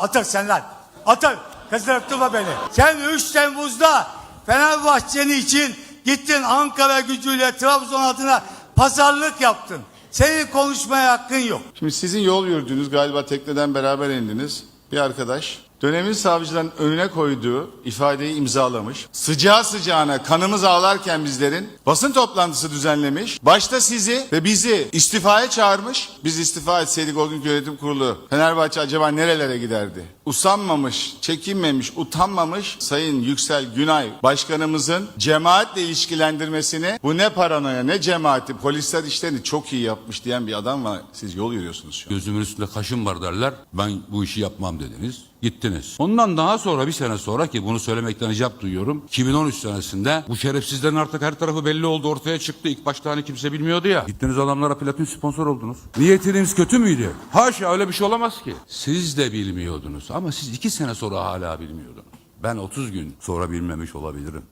Atak sen lan. Atak. Kızdırıp durma beni. Sen 3 Temmuz'da Fenerbahçe'nin için gittin Ankara gücüyle Trabzon adına pazarlık yaptın. Senin konuşmaya hakkın yok. Şimdi sizin yol yürüdüğünüz galiba tekneden beraber indiniz. Bir arkadaş dönemin savcıların önüne koyduğu ifadeyi imzalamış. Sıcağı sıcağına kanımız ağlarken bizlerin basın toplantısı düzenlemiş. Başta sizi ve bizi istifaya çağırmış. Biz istifa etseydik o günkü yönetim kurulu Fenerbahçe acaba nerelere giderdi? Usanmamış, çekinmemiş, utanmamış Sayın Yüksel Günay Başkanımızın cemaatle ilişkilendirmesini bu ne paranoya ne cemaati polisler işlerini çok iyi yapmış diyen bir adam var. Siz yol yürüyorsunuz şu an. Gözümün üstünde kaşım var derler. Ben bu işi yapmam dediniz. Gittiniz. Ondan daha sonra bir sene sonra ki bunu söylemekten icap duyuyorum. 2013 senesinde bu şerefsizlerin artık her tarafı belli oldu ortaya çıktı. İlk başta hani kimse bilmiyordu ya. Gittiniz adamlara platin sponsor oldunuz. Niyetiniz kötü müydü? Haşa öyle bir şey olamaz ki. Siz de bilmiyordunuz ama siz iki sene sonra hala bilmiyordunuz. Ben 30 gün sonra bilmemiş olabilirim.